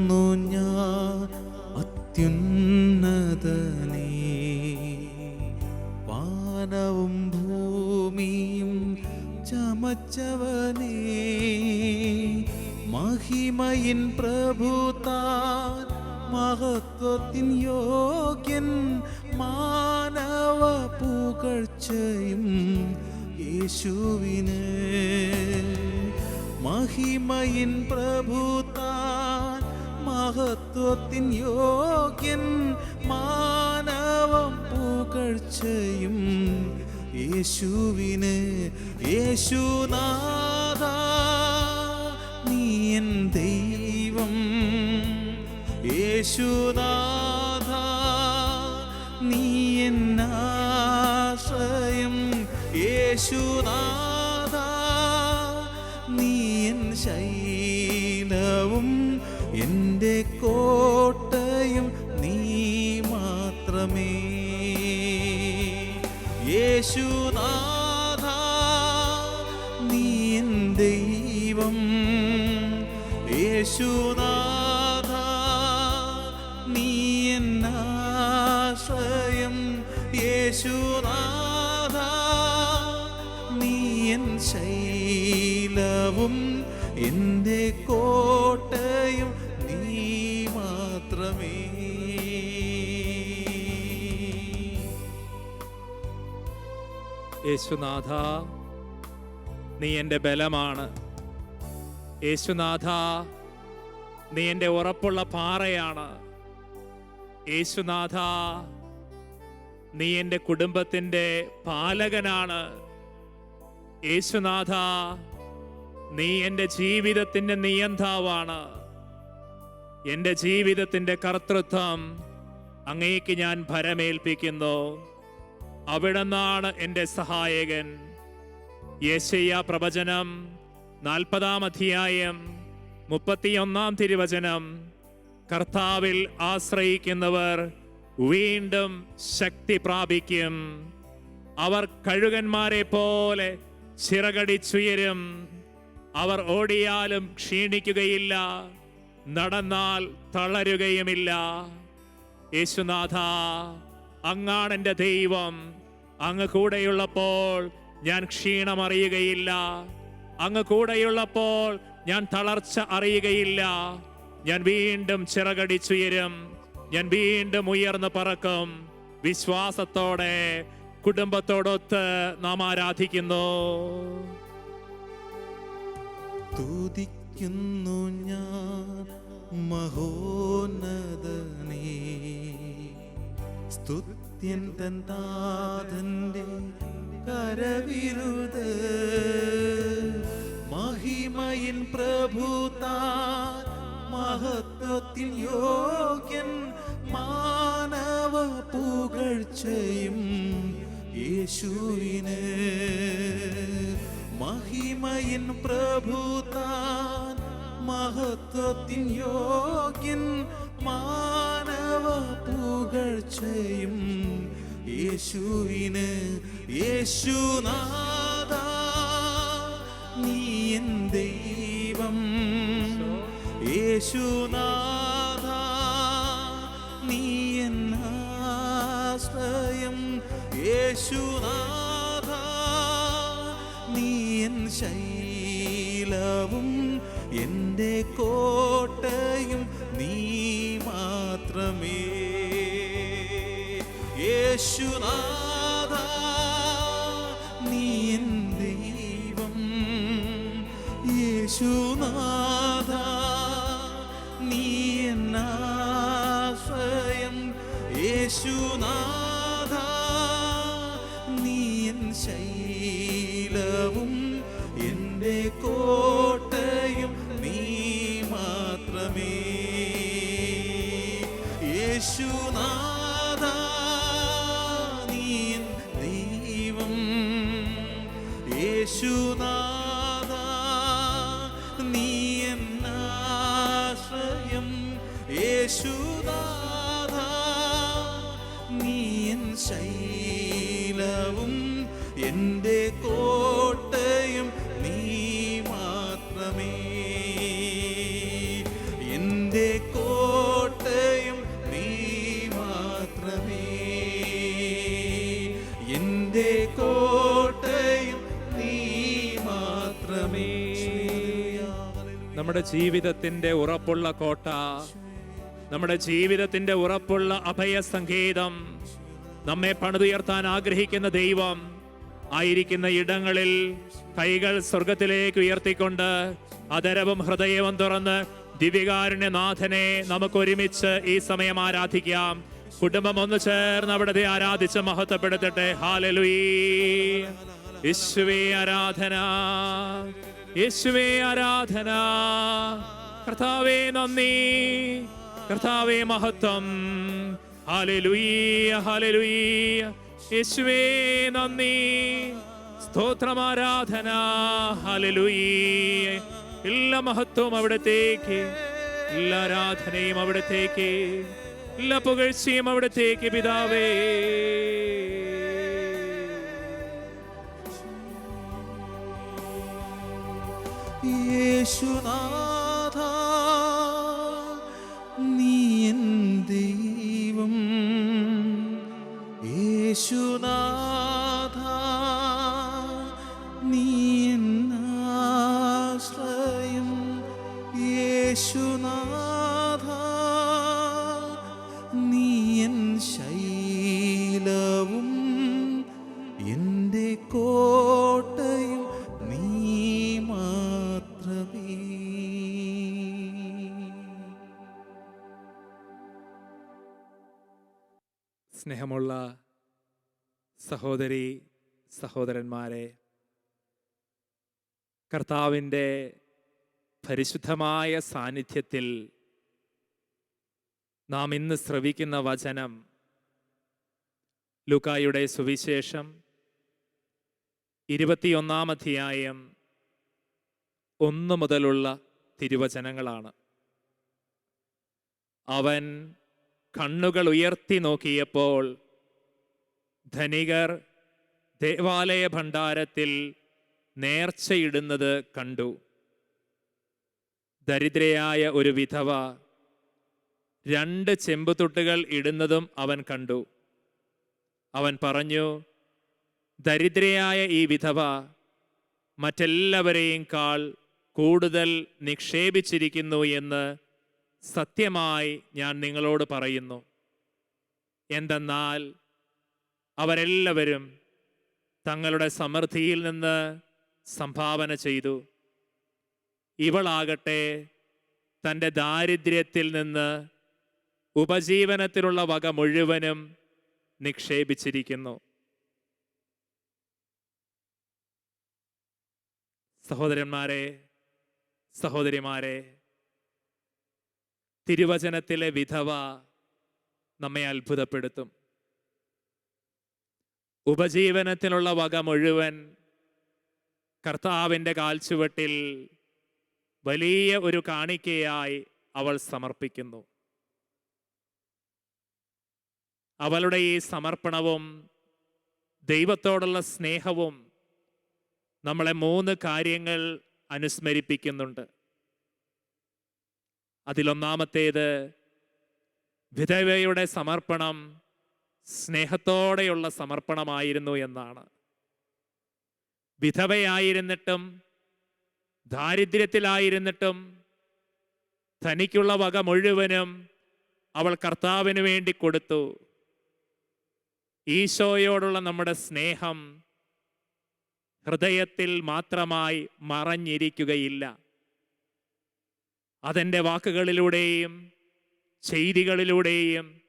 വാഴ്ത്തുന്നു ഞാൻ അത്യുന്നതനേ വാനവും ഭൂമിയും ചമച്ചവനേ. മഹിമയിൻ പ്രഭുതാൻ മഹത്വത്തിൻ യോഗ്യൻ മാനവ പുകഴ്ചയും യേശുവിന്. മഹിമയിൻ പ്രഭുതാൻ മഹത്വത്തിൻ യോഗ്യൻ മാനവം പുകഴ്ചയും യേശുവിന് യേശുനാഥ നീ എൻ ദൈവം. യേശുനാഥ നീ എന്നാശ്രയം യേശുനാഥ യേശുനാഥ നീ ദൈവം. യേശുനാഥ നീ എന്നാശ്രയം യേശുനാഥ നീ എൻ ശൈലവും എന്റെ കോട്ടയും നീ മാത്രമേ. യേശുനാഥ നീ എന്റെ ബലമാണ്. യേശുനാഥ നീ എന്റെ ഉറപ്പുള്ള പാറയാണ്. യേശുനാഥ നീ എന്റെ കുടുംബത്തിന്റെ പാലകനാണ്. യേശുനാഥ നീ എന്റെ ജീവിതത്തിന്റെ നിയന്താവാണ്. എന്റെ ജീവിതത്തിന്റെ കർത്തൃത്വം അങ്ങേക്ക് ഞാൻ ഭരമേൽപ്പിക്കുന്നു. അവിടുന്നാണ് എന്റെ സഹായകൻ. യേശയ്യ പ്രവചനം നാൽപ്പതാം അധ്യായം മുപ്പത്തിയൊന്നാം തിരുവചനം. കർത്താവിൽ ആശ്രയിക്കുന്നവർ വീണ്ടും ശക്തി പ്രാപിക്കും. അവർ കഴുകന്മാരെ പോലെ ചിറകടിച്ചുയരും. അവർ ഓടിയാലും ക്ഷീണിക്കുകയില്ല നടന്നാൽ തളരുകയുമില്ല. യേശുനാഥ അങ്ങാണെന്റെ ദൈവം. അങ്ങ് കൂടെയുള്ളപ്പോൾ ഞാൻ ക്ഷീണമറിയുകയില്ല. അങ്ങ് കൂടെയുള്ളപ്പോൾ ഞാൻ തളർച്ച അറിയുകയില്ല. ഞാൻ വീണ്ടും ചിറകടിച്ചുയരും. ഞാൻ വീണ്ടും ഉയർന്നു പറക്കും. വിശ്വാസത്തോടെ കുടുംബത്തോടൊത്ത് നാം ആരാധിക്കുന്നു. തുതിക്കുന്നു ഞാൻ മഹോന്നതനേ. സ്തുത്യൻ തൻ തന്താതന്റെ കരവിരുത്. മഹിമയിൻ പ്രഭുതാൻ മഹത്വത്തിൽ യോഗ്യൻ മാനവ പുകഴ്ചയും യേശുവിന്. മഹിമയിൻ പ്രഭുതാൻ മഹത്വത്തിൻ യോഗ്യൻ മാനവ പുകഴ്ചയും യേശുവിന് യേശുനാഥ നീ എൻ ദൈവം. യേശുനാഥ നീ എന്നാശ്രയം യേശുനാഥ നീ എൻ ശൈലവും. എന്റെ കോട്ടയും നീ മാത്രമേ യേശുനാഥ നീ ദൈവം. യേശുനാഥ നീ യേശുനാഥ നീ എൻ ശൈലവും എന്റെ കോട്ടയും കോട്ടയും നീ മാത്രമേ. കോട്ടയും നീ മാത്രമേ. നമ്മുടെ ജീവിതത്തിന്റെ ഉറപ്പുള്ള കോട്ട നമ്മുടെ ജീവിതത്തിന്റെ ഉറപ്പുള്ള അഭയ സംഗീതം നമ്മെ പണിതുയർത്താൻ ആഗ്രഹിക്കുന്ന ദൈവം ആയിരിക്കുന്ന ഇടങ്ങളിൽ കൈകൾ സ്വർഗത്തിലേക്ക് ഉയർത്തിക്കൊണ്ട് അതരവും ഹൃദയവും തുറന്ന് ദിവ്യകാരുണ്യനാഥനെ നമുക്ക് ഒരുമിച്ച് ഈ സമയം ആരാധിക്കാം. കുടുംബം ഒന്ന് ചേർന്ന് അവിടത്തെ ആരാധിച്ച് മഹത്വപ്പെടുത്തട്ടെ. യേശുവേ ആരാധന. യേശുവേ ആരാധന. കർത്താവേ നന്ദി. കർത്താവേ മഹത്വം. ഹാലലുയ്യ ഹാലലുയ്യ യേശുവേ നന്ദി. സ്തോത്രമാരാധന ഹാലലുയ്യ എല്ലാ മഹത്വവും അവിടത്തേക്ക് എല്ലാ ആരാധനയും അവിടത്തേക്ക് എല്ലാ പുകഴ്ചയും അവിടത്തേക്ക് പിതാവേ. യേശുനാഥ നീ എൻ ദൈവം. യേശുനാഥ സ്നേഹമുള്ള സഹോദരി സഹോദരന്മാരെ കർത്താവിന്റെ പരിശുദ്ധമായ സാന്നിധ്യത്തിൽ നാം ഇന്ന് ശ്രവിക്കുന്ന വചനം ലുക്കായുടെ സുവിശേഷം ഇരുപത്തിയൊന്നാം അധ്യായം ഒന്ന് മുതലുള്ള തിരുവചനങ്ങളാണ്. അവൻ കണ്ണുകൾ ഉയർത്തി നോക്കിയപ്പോൾ ധനികർ ദേവാലയ ഭണ്ഡാരത്തിൽ നേർച്ചയിടുന്നത് കണ്ടു. ദരിദ്രയായ ഒരു വിധവ രണ്ട് ചെമ്പുതൊട്ടുകൾ ഇടുന്നതും അവൻ കണ്ടു. അവൻ പറഞ്ഞു ദരിദ്രയായ ഈ വിധവ മറ്റെല്ലാവരെയും കാൾ കൂടുതൽ നിക്ഷേപിച്ചിരിക്കുന്നു എന്ന് സത്യമായി ഞാൻ നിങ്ങളോട് പറയുന്നു. എന്തെന്നാൽ അവരെല്ലാവരും തങ്ങളുടെ സമൃദ്ധിയിൽ നിന്ന് സംഭാവന ചെയ്തു. ഇവളാകട്ടെ തന്റെ ദാരിദ്ര്യത്തിൽ നിന്ന് ഉപജീവനത്തിലുള്ള വക മുഴുവനും നിക്ഷേപിച്ചിരിക്കുന്നു. സഹോദരന്മാരെ സഹോദരിമാരെ തിരുവചനത്തിലെ വിധവ നമ്മെ അത്ഭുതപ്പെടുത്തും. ഉപജീവനത്തിനുള്ള വക മുഴുവൻ കർത്താവിന്റെ കാൽച്ചുവട്ടിൽ വലിയ ഒരു കാണിക്കയായി അവൾ സമർപ്പിക്കുന്നു. അവളുടെ ഈ സമർപ്പണവും ദൈവത്തോടുള്ള സ്നേഹവും നമ്മളെ മൂന്ന് കാര്യങ്ങൾ അനുസ്മരിപ്പിക്കുന്നുണ്ട്. അതിലൊന്നാമത്തേത് വിധവയുടെ സമർപ്പണം സ്നേഹത്തോടെയുള്ള സമർപ്പണമായിരുന്നു എന്നാണ്. വിധവയായിരുന്നിട്ടും ദാരിദ്ര്യത്തിലായിരുന്നിട്ടും തനിക്കുള്ള വക മുഴുവനും അവൾ കർത്താവിന് വേണ്ടി കൊടുത്തു. ഈശോയോടുള്ള നമ്മുടെ സ്നേഹം ഹൃദയത്തിൽ മാത്രമായി മറഞ്ഞിരിക്കുകയില്ല. അതെന്റെ വാക്കുകളിലൂടെയും ചെയ്തികളിലൂടെയും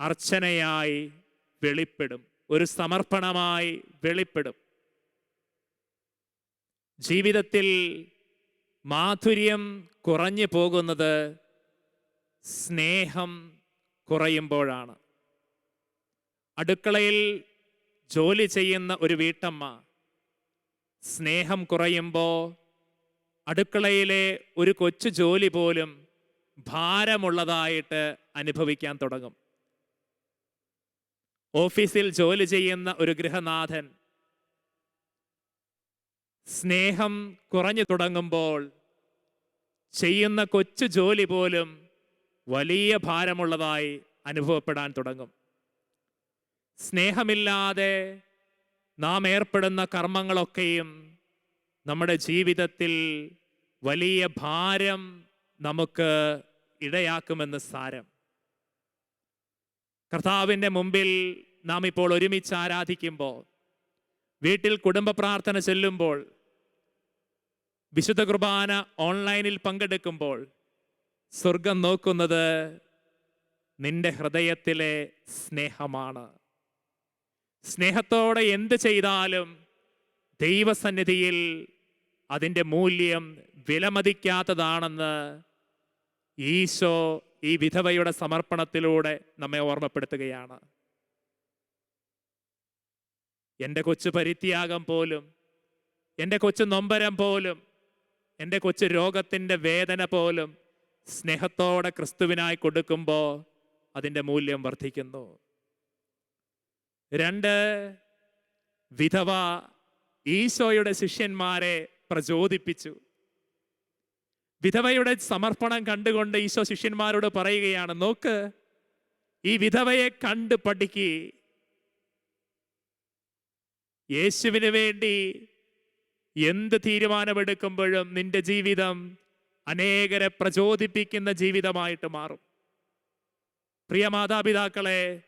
അർച്ചനയായി വെളിപ്പെടും. ഒരു സമർപ്പണമായി വെളിപ്പെടും. ജീവിതത്തിൽ മാധുര്യം കുറഞ്ഞു പോകുന്നത് സ്നേഹം കുറയുമ്പോഴാണ്. അടുക്കളയിൽ ജോലി ചെയ്യുന്ന ഒരു വീട്ടമ്മ സ്നേഹം കുറയുമ്പോൾ അടുക്കളയിലെ ഒരു കൊച്ചു ജോലി പോലും ഭാരമുള്ളതായിട്ട് അനുഭവിക്കാൻ തുടങ്ങും. ഓഫീസിൽ ജോലി ചെയ്യുന്ന ഒരു ഗൃഹനാഥൻ സ്നേഹം കുറഞ്ഞു തുടങ്ങുമ്പോൾ ചെയ്യുന്ന കൊച്ചു ജോലി പോലും വലിയ ഭാരമുള്ളതായി അനുഭവപ്പെടാൻ തുടങ്ങും. സ്നേഹമില്ലാതെ നാം ഏർപ്പെടുന്ന കർമ്മങ്ങളൊക്കെയും നമ്മുടെ ജീവിതത്തിൽ വലിയ ഭാരം നമുക്ക് ഇടയാക്കുമെന്ന് സാരം. കർത്താവിന്റെ മുമ്പിൽ നാം ഇപ്പോൾ ഒരുമിച്ച് ആരാധിക്കുമ്പോൾ വീട്ടിൽ കുടുംബ പ്രാർത്ഥന ചെല്ലുമ്പോൾ വിശുദ്ധ കുർബാന ഓൺലൈനിൽ പങ്കെടുക്കുമ്പോൾ സ്വർഗം നോക്കുന്നത് നിന്റെ ഹൃദയത്തിലെ സ്നേഹമാണ്. സ്നേഹത്തോടെ എന്ത് ചെയ്താലും ദൈവസന്നിധിയിൽ അതിന്റെ മൂല്യം വിലമതിക്കാത്തതാണെന്ന് ഈശോ ഈ വിധവയുടെ സമർപ്പണത്തിലൂടെ നമ്മെ ഓർമ്മപ്പെടുത്തുകയാണ്. എന്റെ കൊച്ചു പരിത്യാഗം പോലും എന്റെ കൊച്ചു നൊമ്പരം പോലും എന്റെ കൊച്ചു രോഗത്തിന്റെ വേദന പോലും സ്നേഹത്തോടെ ക്രിസ്തുവിനായി കൊടുക്കുമ്പോൾ അതിന്റെ മൂല്യം വർദ്ധിക്കുന്നു. രണ്ട് വിധവ ഈശോയുടെ ശിഷ്യന്മാരെ പ്രചോദിപ്പിച്ചു. വിധവയുടെ സമർപ്പണം കണ്ടുകൊണ്ട് ഈശോ ശിഷ്യന്മാരോട് പറയുകയാണ് നോക്ക് ഈ വിധവയെ കണ്ട് പഠിക്ക്. യേശുവിന് വേണ്ടി എന്ത് തീരുമാനമെടുക്കുമ്പോഴും നിന്റെ ജീവിതം അനേകരെ പ്രചോദിപ്പിക്കുന്ന ജീവിതമായിട്ട് മാറും. പ്രിയ മാതാപിതാക്കളെ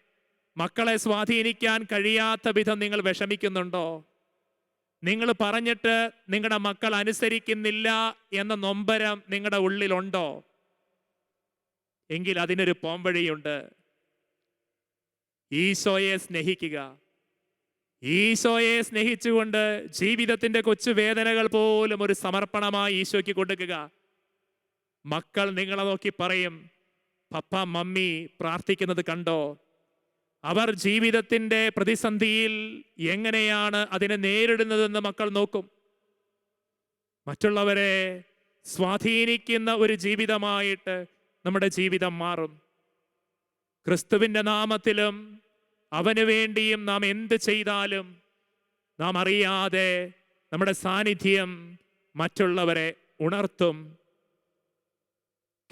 മക്കളെ സ്വാധീനിക്കാൻ കഴിയാത്ത വിധം നിങ്ങൾ വിഷമിക്കുന്നുണ്ടോ? നിങ്ങൾ പറഞ്ഞിട്ട് നിങ്ങളുടെ മക്കൾ അനുസരിക്കുന്നില്ല എന്ന നൊമ്പരം നിങ്ങളുടെ ഉള്ളിലുണ്ടോ? എങ്കിൽ അതിനൊരു പോംവഴിയുണ്ട്. ഈശോയെ സ്നേഹിക്കുക. ഈശോയെ സ്നേഹിച്ചുകൊണ്ട് ജീവിതത്തിന്റെ കൊച്ചു വേദനകൾ പോലും ഒരു സമർപ്പണമായി ഈശോയ്ക്ക് കൊടുക്കുക. മക്കൾ നിങ്ങളെ നോക്കി പറയും പപ്പ മമ്മി പ്രാർത്ഥിക്കുന്നത് കണ്ടോ? അവർ ജീവിതത്തിന്റെ പ്രതിസന്ധിയിൽ എങ്ങനെയാണ് അതിനെ നേരിടുന്നതെന്ന് മക്കൾ നോക്കും. മറ്റുള്ളവരെ സ്വാധീനിക്കുന്ന ഒരു ജീവിതമായിട്ട് നമ്മുടെ ജീവിതം മാറും. ക്രിസ്തുവിന്റെ നാമത്തിലും അവന് വേണ്ടിയും നാം എന്ത് ചെയ്താലും നാം അറിയാതെ നമ്മുടെ സാന്നിധ്യം മറ്റുള്ളവരെ ഉണർത്തും.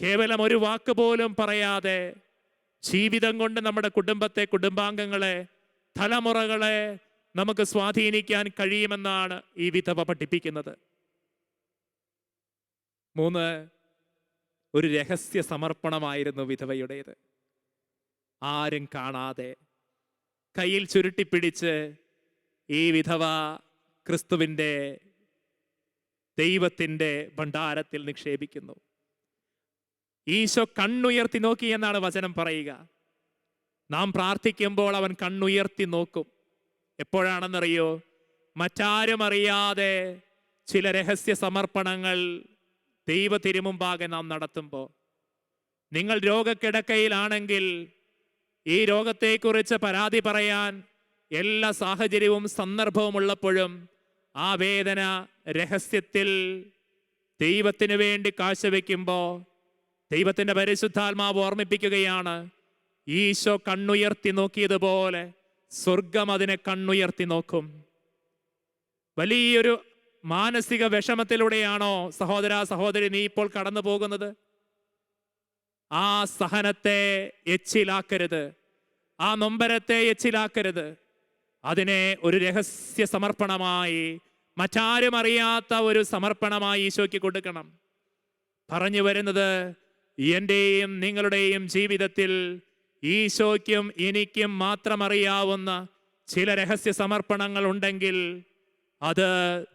കേവലം ഒരു വാക്ക് പോലും പറയാതെ ജീവിതം കൊണ്ട് നമ്മുടെ കുടുംബത്തെ കുടുംബാംഗങ്ങളെ തലമുറകളെ നമുക്ക് സ്വാധീനിക്കാൻ കഴിയുമെന്നാണ് ഈ വിധവ പഠിപ്പിക്കുന്നത്. മൂന്ന് ഒരു രഹസ്യ സമർപ്പണമായിരുന്നു വിധവയുടേത്. ആരും കാണാതെ കയ്യിൽ ചുരുട്ടിപ്പിടിച്ച് ഈ വിധവ ക്രിസ്തുവിന്റെ ദൈവത്തിന്റെ ഭണ്ഡാരത്തിൽ നിക്ഷേപിക്കുന്നു. ഈശോ കണ്ണുയർത്തി നോക്കി എന്നാണ് വചനം പറയുക. നാം പ്രാർത്ഥിക്കുമ്പോൾ അവൻ കണ്ണുയർത്തി നോക്കും. എപ്പോഴാണെന്നറിയോ? മറ്റാരും അറിയാതെ ചില രഹസ്യ സമർപ്പണങ്ങൾ ദൈവ തിരുമുമ്പാകെ നാം നടത്തുമ്പോൾ. നിങ്ങൾ രോഗക്കിടക്കയിലാണെങ്കിൽ ഈ രോഗത്തെക്കുറിച്ച് പരാതി പറയാൻ എല്ലാ സാഹചര്യവും സന്ദർഭവും ഉള്ളപ്പോഴും ആ വേദന രഹസ്യത്തിൽ ദൈവത്തിന് വേണ്ടി കാഴ്ചവെക്കുമ്പോൾ ദൈവത്തിന്റെ പരിശുദ്ധാത്മാവ് ഓർമ്മിപ്പിക്കുകയാണ്. ഈശോ കണ്ണുയർത്തി നോക്കിയതുപോലെ സ്വർഗം അതിനെ കണ്ണുയർത്തി നോക്കും. വലിയൊരു മാനസിക വിഷമത്തിലൂടെയാണോ സഹോദര സഹോദരി നീ ഇപ്പോൾ കടന്നു പോകുന്നത്? ആ സഹനത്തെ എച്ചിലാക്കരുത്. ആ നൊമ്പരത്തെ എച്ചിലാക്കരുത്. അതിനെ ഒരു രഹസ്യ സമർപ്പണമായി മറ്റാരും അറിയാത്ത ഒരു സമർപ്പണമായി ഈശോയ്ക്ക് കൊടുക്കണം. പറഞ്ഞു വരുന്നത് എന്റെയും നിങ്ങളുടെയും ജീവിതത്തിൽ ഈശോയ്ക്കും എനിക്കും മാത്രമറിയാവുന്ന ചില രഹസ്യ സമർപ്പണങ്ങൾ ഉണ്ടെങ്കിൽ അത്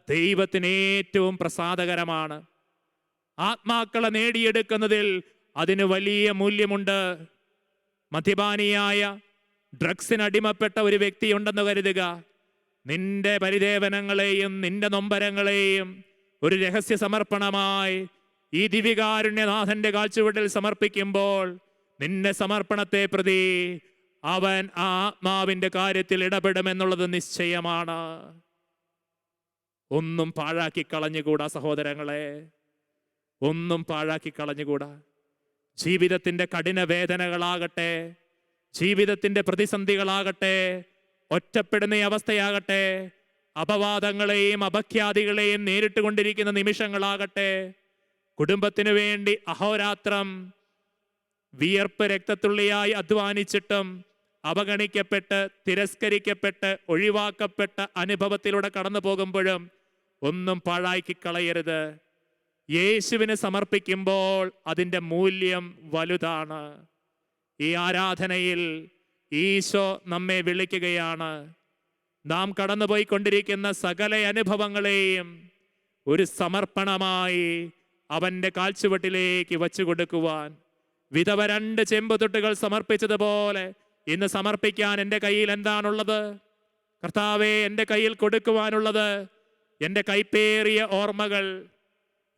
ദൈവത്തിന് ഏറ്റവും പ്രസാദകരമാണ്. ആത്മാക്കളെ നേടിയെടുക്കുന്നതിൽ അതിന് വലിയ മൂല്യമുണ്ട്. മദ്യപാനിയായ ഡ്രഗ്സിന് അടിമപ്പെട്ട ഒരു വ്യക്തി വ്യക്തിയുണ്ടെന്ന് കരുതുക. നിന്റെ പരിദേവനങ്ങളെയും നിന്റെ നൊമ്പരങ്ങളെയും ഒരു രഹസ്യ സമർപ്പണമായി ഈ ദിവികാരുണ്യനാഥന്റെ കാഴ്ചവട്ടിൽ സമർപ്പിക്കുമ്പോൾ നിന്റെ സമർപ്പണത്തെ പ്രതി അവൻ ആ ആത്മാവിന്റെ കാര്യത്തിൽ ഇടപെടുമെന്നുള്ളത് നിശ്ചയമാണ്. ഒന്നും പാഴാക്കി കളഞ്ഞുകൂടാ സഹോദരങ്ങളെ. ഒന്നും പാഴാക്കി കളഞ്ഞുകൂടാ. ജീവിതത്തിന്റെ കഠിന വേദനകളാകട്ടെ ജീവിതത്തിന്റെ പ്രതിസന്ധികളാകട്ടെ ഒറ്റപ്പെടുന്ന അവസ്ഥയാകട്ടെ അപവാദങ്ങളെയും അപഖ്യാതികളെയും നേരിട്ടുകൊണ്ടിരിക്കുന്ന നിമിഷങ്ങളാകട്ടെ കുടുംബത്തിനു വേണ്ടി അഹോരാത്രം വിയർപ്പ് രക്തത്തുള്ളിയായി അധ്വാനിച്ചിട്ടും അവഗണിക്കപ്പെട്ട് തിരസ്കരിക്കപ്പെട്ട് ഒഴിവാക്കപ്പെട്ട അനുഭവത്തിലൂടെ കടന്നു പോകുമ്പോഴും ഒന്നും പാഴാക്കി കളയരുത്. യേശുവിന് സമർപ്പിക്കുമ്പോൾ അതിന്റെ മൂല്യം വലുതാണ്. ഈ ആരാധനയിൽ ഈശോ നമ്മെ വിളിക്കുകയാണ്. നാം കടന്നുപോയിക്കൊണ്ടിരിക്കുന്ന സകല അനുഭവങ്ങളെയും ഒരു സമർപ്പണമായി അവന്റെ കാൽച്ചുവട്ടിലേക്ക് വച്ചു കൊടുക്കുവാൻ. വിധവ രണ്ട് ചെമ്പുതൊട്ടുകൾ സമർപ്പിച്ചതുപോലെ ഇന്ന് സമർപ്പിക്കാൻ എന്റെ കയ്യിൽ എന്താണുള്ളത്? കർത്താവെ എന്റെ കയ്യിൽ കൊടുക്കുവാനുള്ളത് എന്റെ കൈപ്പേറിയ ഓർമ്മകൾ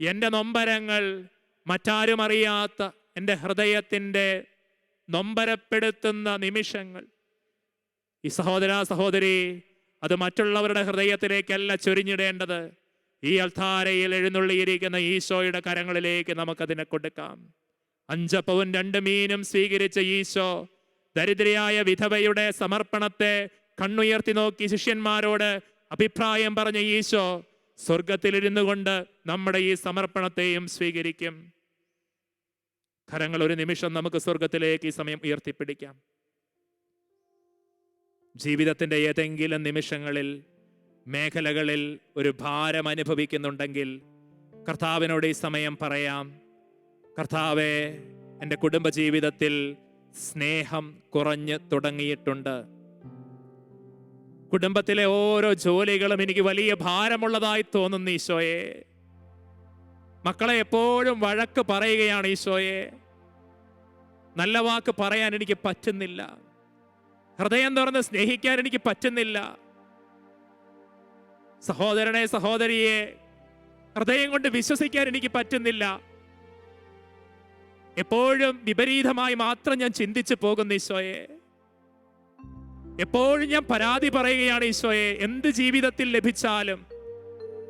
എന്റെ നൊമ്പരങ്ങൾ മറ്റാരും അറിയാത്ത എന്റെ ഹൃദയത്തിന്റെ നൊമ്പരപ്പെടുത്തുന്ന നിമിഷങ്ങൾ. ഈ സഹോദര സഹോദരി അത് മറ്റുള്ളവരുടെ ഹൃദയത്തിലേക്കല്ല ചൊരിഞ്ഞിടേണ്ടത്. ഈ അൾത്താരയിൽ എഴുന്നള്ളിയിരിക്കുന്ന ഈശോയുടെ കരങ്ങളിലേക്ക് നമുക്കതിനെ കൊടുക്കാം. അഞ്ചപ്പവും രണ്ട് മീനും സ്വീകരിച്ച ഈശോ ദരിദ്രയായ വിധവയുടെ സമർപ്പണത്തെ കണ്ണുയർത്തി നോക്കി ശിഷ്യന്മാരോട് അഭിപ്രായം പറഞ്ഞ ഈശോ സ്വർഗത്തിലിരുന്നു കൊണ്ട് നമ്മുടെ ഈ സമർപ്പണത്തെയും സ്വീകരിക്കും. കരങ്ങൾ ഒരു നിമിഷം നമുക്ക് സ്വർഗത്തിലേക്ക് ഈ സമയം ഉയർത്തിപ്പിടിക്കാം. ജീവിതത്തിന്റെ ഏതെങ്കിലും നിമിഷങ്ങളിൽ മേഖലകളിൽ ഒരു ഭാരം അനുഭവിക്കുന്നുണ്ടെങ്കിൽ കർത്താവിനോട് ഈ സമയം പറയാം കർത്താവെ എന്റെ കുടുംബജീവിതത്തിൽ സ്നേഹം കുറഞ്ഞ് തുടങ്ങിയിട്ടുണ്ട്. കുടുംബത്തിലെ ഓരോ ജോലികളും എനിക്ക് വലിയ ഭാരമുള്ളതായി തോന്നുന്നു ഈശോയെ. മക്കളെ എപ്പോഴും വഴക്ക് പറയുകയാണ് ഈശോയെ. നല്ല വാക്ക് പറയാൻ എനിക്ക് പറ്റുന്നില്ല. ഹൃദയം തുറന്ന് സ്നേഹിക്കാൻ എനിക്ക് പറ്റുന്നില്ല. സഹോദരനെ സഹോദരിയെ ഹൃദയം കൊണ്ട് വിശ്വസിക്കാൻ എനിക്ക് പറ്റുന്നില്ല. എപ്പോഴും വിപരീതമായി മാത്രം ഞാൻ ചിന്തിച്ചു പോകുന്നു ഈശോയെ. എപ്പോഴും ഞാൻ പരാതി പറയുകയാണ് ഈശോയെ എന്ത് ജീവിതത്തിൽ ലഭിച്ചാലും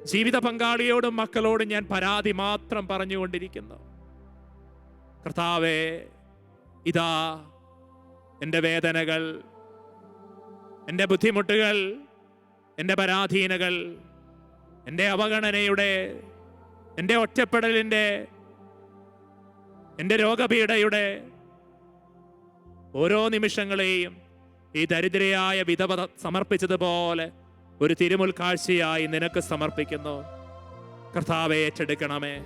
ജീവിത പങ്കാളിയോടും മക്കളോടും ഞാൻ പരാതി മാത്രം പറഞ്ഞുകൊണ്ടിരിക്കുന്നു. കർത്താവേ ഇതാ എന്റെ വേദനകൾ എന്റെ ബുദ്ധിമുട്ടുകൾ എന്റെ പരാധീനകൾ എന്റെ അവഗണനയുടെ എന്റെ ഒറ്റപ്പെടലിന്റെ എന്റെ രോഗപീഠയുടെ ഓരോ നിമിഷങ്ങളെയും ഈ ദരിദ്രയായ വിധവ സമർപ്പിച്ചതുപോലെ ഒരു തിരുമുൽ കാഴ്ചയായി നിനക്ക് സമർപ്പിക്കുന്നു. കർത്താവെ ഏറ്റെടുക്കണമേ.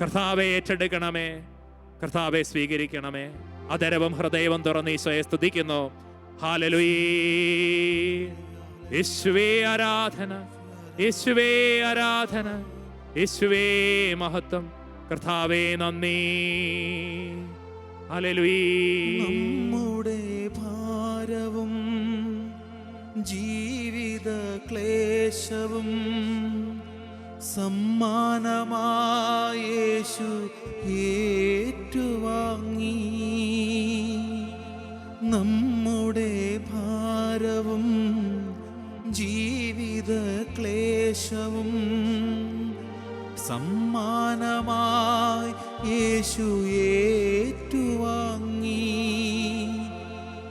കർത്താവെ ഏറ്റെടുക്കണമേ. കർത്താവെ സ്വീകരിക്കണമേ. അതരവും ഹൃദയവും തുറന്ന് ഈശോയെ സ്തുതിക്കുന്നു. ഹാലലുയേ യേശുവേ ആരാധന യേശുവേ ആരാധന യേശുവേ മഹത്വം കർത്താവേ നന്ദി. നമ്മുടെ ഭാരവും ജീവിത ക്ലേശവും സമ്മാനമായേശു ഏറ്റുവാങ്ങി. നമ്മുടെ ഭാരവും ജീവിത ക്ലേശവും സമ്മാനമായി യേശു ഏറ്റുവാങ്ങി.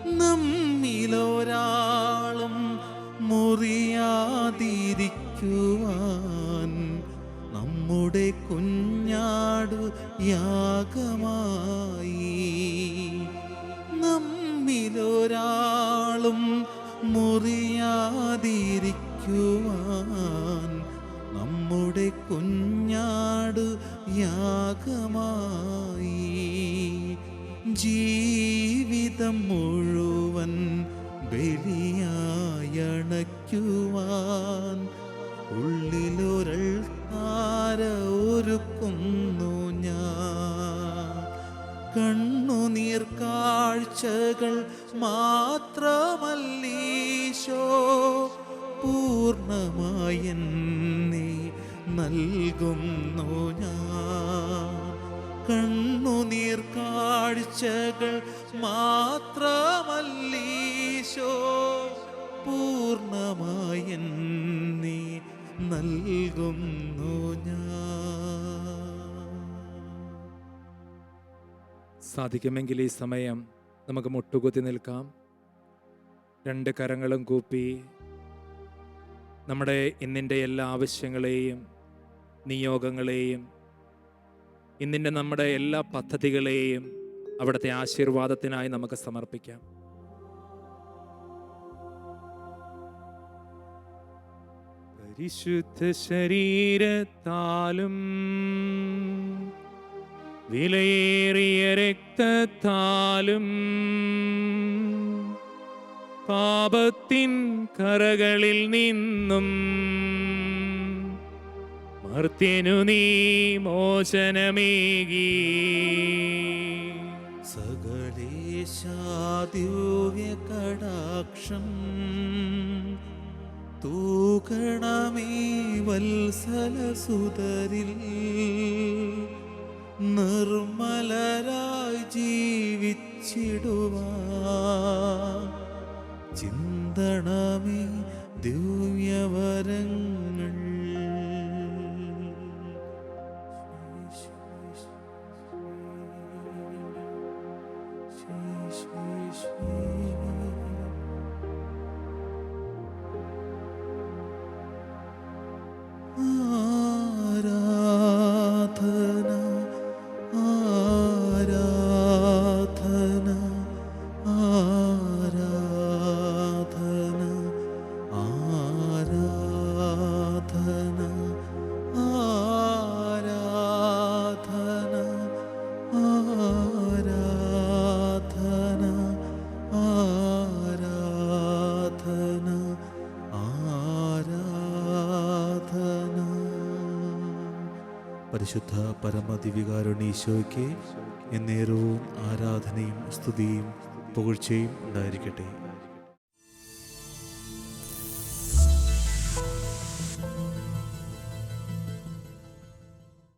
നമ്മിലൊരാളും മുറിയാതിരിക്കുവാൻ നമ്മുടെ കുഞ്ഞാടു യാഗമായി. നമ്മിലൊരാളും മുറിയാതിരിക്കുവാൻ നമ്മുടെ കുഞ്ഞാട് യാഗമായി. ജീവിതം മുഴുവൻ ബലിയായണയ്ക്കുവാൻ ഉള്ളിലൊരൾ താര ഒരുക്കുന്നു ഞാൻ. കണ്ണുനീർ കാഴ്ചകൾ മാത്രമല്ലീശോ. പൂർണമായി നീ നൽകുന്നു ഞാൻ. കണ്ണുനീർ കാഴ്ചകൾ മാത്രമല്ലീശോ. പൂർണമായി നീ നൽകുന്നു ഞാൻ. സാധിക്കുമെങ്കിൽ ഈ സമയം നമുക്ക് മുട്ടുകുത്തി നിൽക്കാം. രണ്ട് കരങ്ങളും കൂപ്പി നമ്മുടെ ഇന്നിന്റെ എല്ലാ ആവശ്യങ്ങളെയും നിയോഗങ്ങളെയും ഇന്നിന്റെ നമ്മുടെ എല്ലാ പദ്ധതികളെയും അവിടുത്തെ ആശീർവാദത്തിനായി നമുക്ക് സമർപ്പിക്കാം. പരിശുദ്ധ ശരീരത്താലും വിലയേറിയ രക്തത്താലും പാപത്തിൻ കറകളിൽ നിന്നും മർത്യനു നീ മോചനമേകി. സകലേശാദിവ്യകടാക്ഷം തൂകണമേ വത്സലസുതരിൽ നിർമ്മലരായി ജീവിച്ചിടുവാ ചിന്തണമേ ദിവ്യവരങ്ങൾ പരിശുദ്ധ പരമദിവികാരുണീശോയ്ക്ക് എന്നേരവും ആരാധനയും സ്തുതിയും പുകഴ്ചയും ഉണ്ടായിരിക്കട്ടെ.